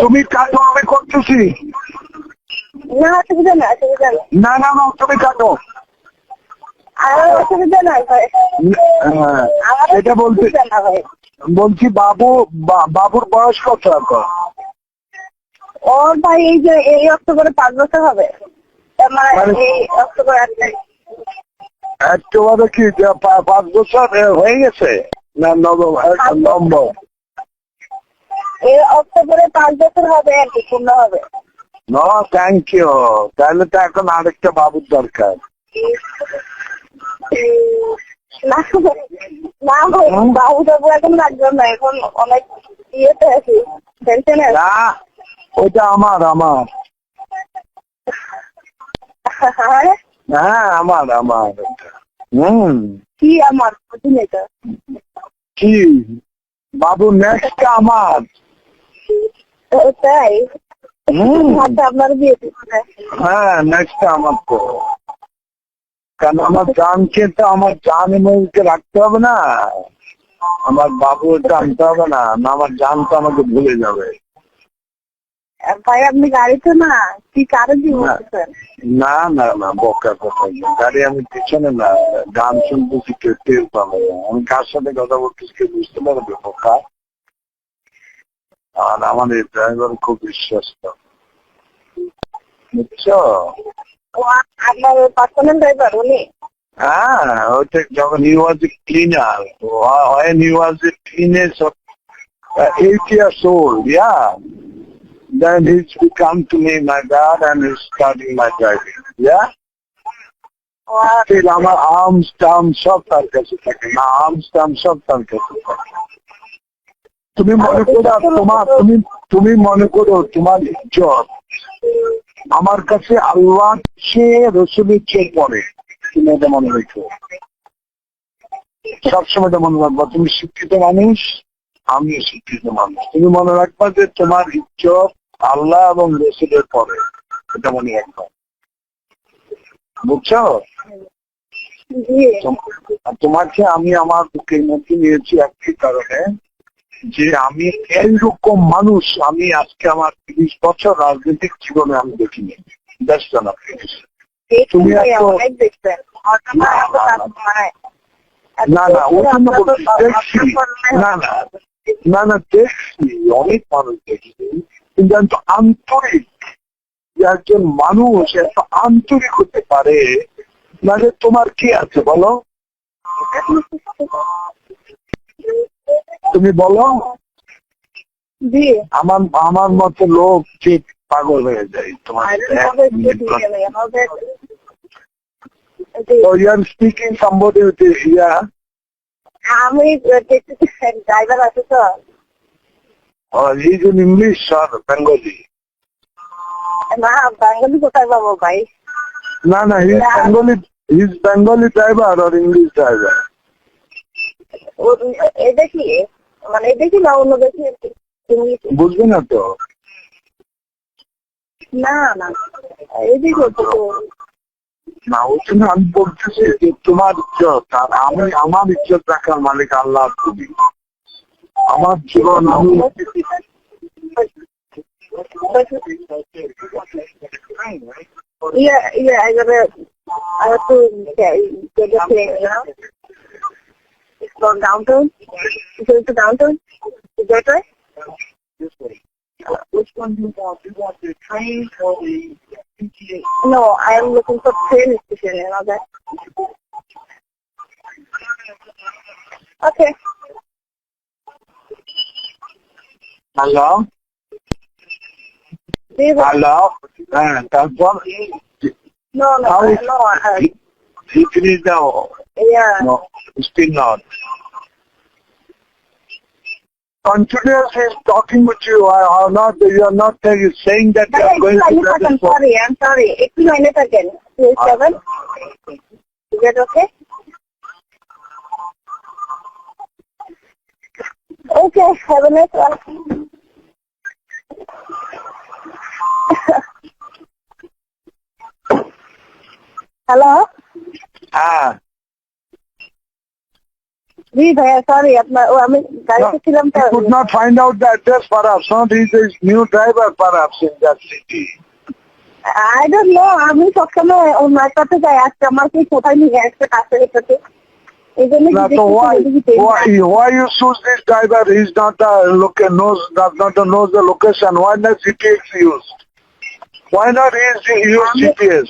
তুমি কাটো আমি করতেছি। না অসুবিধা না অসুবিধা না না না তুমি কাটো। হ্যাঁ, এটা বলতে বলছি বাবু বাবুর বয়স কত এখন? ওর ভাই এই যে এই অক্টোবরে পাঁচ বছর হবে। মানে মানে- এই অক্টোবর কি পাঁচ বছর হয়ে গেছে? না নবম এক এই অক্টোবরে পাঁচ বছর হবে আর কি পূর্ণ হবে। ন থ্যাংক ইউ তাহলে তো এখন আরেকটা বাবুর দরকার। না বাবু টাবু এখন লাগবে না এখন অনেক ইয়েতে আছি টেনশনে না ওটা আমার আমার। হ্যাঁ আমার আমার। হুম। কি আমার? বুঝলি কি? বাবু নেক্সট আমার। তাই? আচ্ছা আপনার বিয়ে হ্যাঁ নেক্সট আমার তো। কারণ আমার জানকে তো আমার জান রাখতে হবে না। আমার বাবু জানতে হবে না। না আমার জান তো আমাকে ভুলে যাবে। ভাই আপনি গাড়িতে না? কি কারও কি না। না না না বকা কথা গাড়ি আমি পিছনে না। গান শুনতেছি কেউ টের পাবে না। আমি কার সাথে কথা বলতেছি কেউ বুঝতে পারবে বোকা? আর আমার এই ড্রাইভার খুব বিশ্বস্ত বুঝছো ও আপনার পার্সোনাল ড্রাইভার উনি হ্যাঁ ওইটা যখন he was a cleaner when he was a teenage of uh, eight years old yeah then he's become to me my dad and he's starting my driving yeah O still আমার arms term সব তার কাছে থাকে না arms term সব তার কাছে থাকে তুমি মনে করো তোমার তুমি তুমি মনে করো তোমার ইজ্জত। আমার কাছে আল্লাহ চেয়ে রসুলের চেয়ে পরে। তুমি এটা মনে রেখো। সবসময় এটা মনে রাখবা তুমি শিক্ষিত মানুষ আমিও শিক্ষিত মানুষ। তুমি মনে রাখবা যে তোমার ইজ্জত আল্লাহ এবং রসুলের পরে। এটা মনে রাখবা। বুঝছ? তোমাকে আমি আমার বুকের মধ্যে নিয়েছি একটি কারণে। যে আমি এইরকম মানুষ আমি আজকে আমার তিরিশ বছর রাজনৈতিক জীবনে আমি দেখিনি। ব্যস্ত না তুমি না না ওই দেখছি। না না না না দেখছি। অনেক মানুষ দেখছি। কিন্তু এত আন্তরিক। যে একজন মানুষ এত আন্তরিক হতে পারে মানে তোমার কি আছে বলো? তুমি বলো আমার আমার মতো লোক ঠিক পাগল হয়ে যায় তোমার ইংলিশ ড্রাইভার ও এটা কি মানে কি না অন্য দেখি বুঝবে না তো? না না। এদিকে হচ্ছে তো। না জন্য আমি বলতেছি যে তোমার ইজ্জত আর আমি আমার ইজ্জত রাখার মালিক আল্লাহ তুমি। আমার জীবন আমি Yeah, yeah, I gotta, I go downtown? Is it to downtown? Is that right? This way. Uh, which one do you want? Do you want the train or the PTA? No, I am looking for train station and all that. Okay. Hello? Hello? Uh, that's what? No, no, How no. Uh, decrease the yeah. No, still not. Continuous is talking with you. I are not. You are not uh, saying that you are going to I'm sorry, I'm sorry. Eighty minutes again. Two seven. Is that okay? Okay, have a nice one. Hello? হ্যাঁ জি ভাইয়া sorry আপনার ও আমি গাড়িতে ছিলাম তো You could not find out the address perhaps, not he's a new driver perhaps in that city. I don't know আমি সবসময় ওনার কাছে যাই আজকে আমার কি কোথায় নিয়ে আসছে কাছে রেখেছে এই জন্য Now, so why, why, why you choose this driver? He's not a look knows does not knows the location. Why not GPS used? Why not use use GPS?